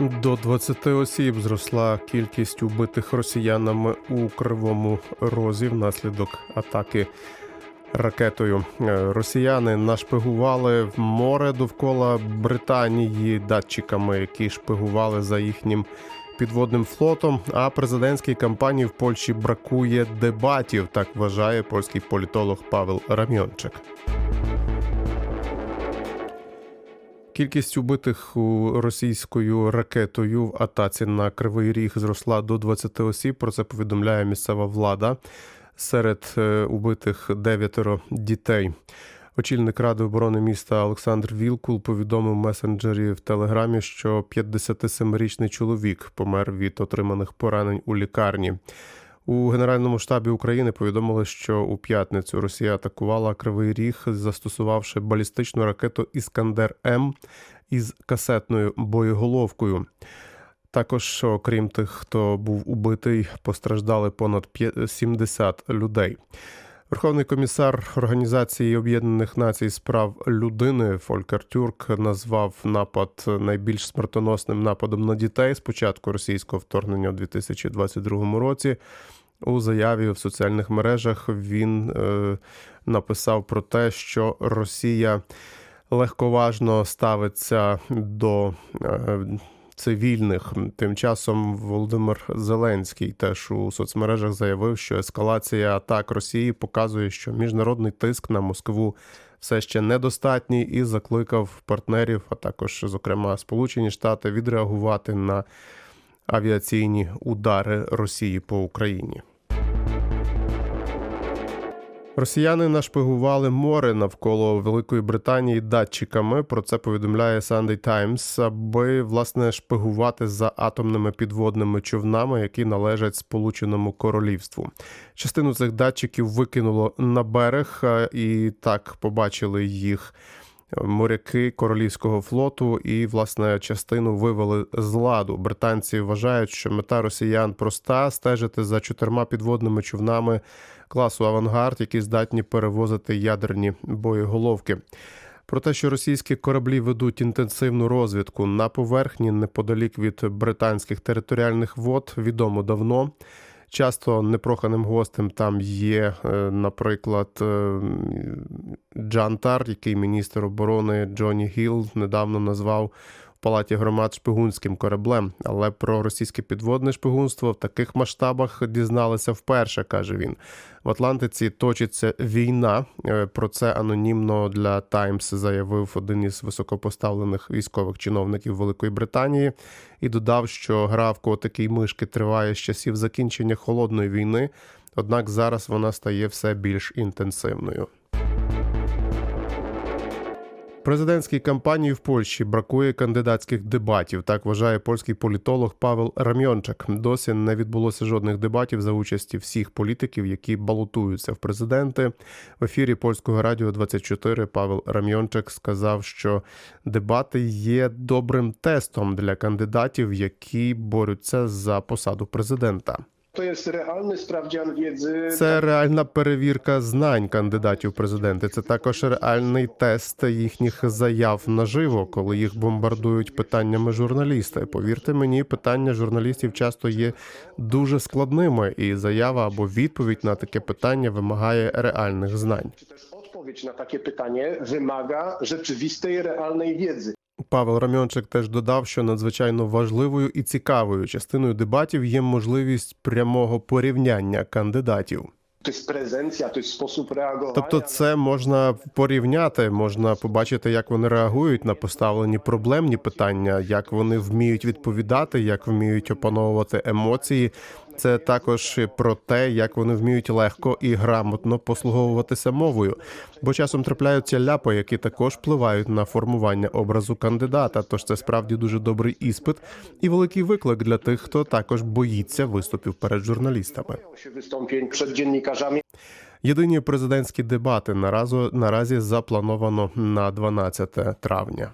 До 20 осіб зросла кількість убитих росіянами у Кривому Розі внаслідок атаки ракетою. Е, Росіяни нашпигували в море довкола Британії датчиками, які шпигували за їхнім підводним флотом. А президентській кампанії в Польщі бракує дебатів, так вважає польський політолог Павел Рамьончик. Кількість убитих російською ракетою в атаці на Кривий Ріг зросла до 20 осіб. Про це повідомляє місцева влада. Серед е, убитих дев'ятеро дітей. Очільник ради оборони міста Олександр Вілкул повідомив месенджері в телеграмі, що 57-річний чоловік помер від отриманих поранень у лікарні. У Генеральному штабі України повідомили, що у п'ятницю Росія атакувала Кривий Ріг, застосувавши балістичну ракету Іскандер М із касетною боєголовкою. Також, окрім тих, хто був убитий, постраждали понад п'я- 70 людей. Верховний комісар Організації Об'єднаних Націй з прав людини Фолькер Тюрк назвав напад найбільш смертоносним нападом на дітей з початку російського вторгнення у 2022 році. У заяві в соціальних мережах він е, написав про те, що Росія легковажно ставиться до е, цивільних. Тим часом Володимир Зеленський теж у соцмережах заявив, що ескалація атак Росії показує, що міжнародний тиск на Москву все ще недостатній, і закликав партнерів, а також, зокрема, Сполучені Штати, відреагувати на авіаційні удари Росії по Україні. Росіяни нашпигували море навколо Великої Британії датчиками. Про це повідомляє Sunday Times, аби власне шпигувати за атомними підводними човнами, які належать Сполученому Королівству. Частину цих датчиків викинуло на берег, і так побачили їх моряки королівського флоту, і власне частину вивели з ладу. Британці вважають, що мета росіян проста стежити за чотирма підводними човнами класу авангард, які здатні перевозити ядерні боєголовки. Про те, що російські кораблі ведуть інтенсивну розвідку на поверхні неподалік від британських територіальних вод, відомо давно. Часто непроханим гостем там є, е, наприклад, е, Джан Тар, який міністр оборони Джоні Гіл недавно назвав палаті громад шпигунським кораблем. Але про російське підводне шпигунство в таких масштабах дізналися вперше, каже він. В Атлантиці точиться війна. Е, Про це анонімно для Таймс заявив один із високопоставлених військових чиновників Великої Британії і додав, що гра в котики й мишки триває з часів закінчення холодної війни. Однак зараз вона стає все більш інтенсивною. Президентській кампанії в Польщі бракує кандидатських дебатів. Так вважає польський політолог Павел Рамьончик. Досі не відбулося жодних дебатів за участі всіх політиків, які балотуються в президенти. В ефірі польського радіо 24 Павел Рамьончик сказав, що дебати є добрим тестом для кандидатів, які борються за посаду президента. To jest realny sprawdzian wiedzy. Це реальна перевірка знань кандидатів в президенти. Це також реальний тест їхніх заяв наживо, коли їх бомбардують питаннями журналісти. Повірте мені, питання журналістів часто є дуже складними, і заява або відповідь на таке питання вимагає реальних знань. Odpowiedź na takie pytanie wymaga rzeczywistej, realnej wiedzy. Павел Рамьончик теж додав, що надзвичайно важливою і цікавою частиною дебатів є можливість прямого порівняння кандидатів. Prezencja, to jest sposób reagowania. Тобто, це можна порівняти, можна побачити, як вони реагують на поставлені проблемні питання, як вони вміють відповідати, як вміють опановувати емоції. Це також про те, як вони вміють легко і грамотно послуговуватися мовою. Бо часом трапляються ляпи, які також впливають на формування образу кандидата. Тож це справді дуже добрий іспит і великий виклик для тих, хто також боїться виступів перед журналістами. Єдині президентські дебати наразі, наразі заплановано на 12 травня.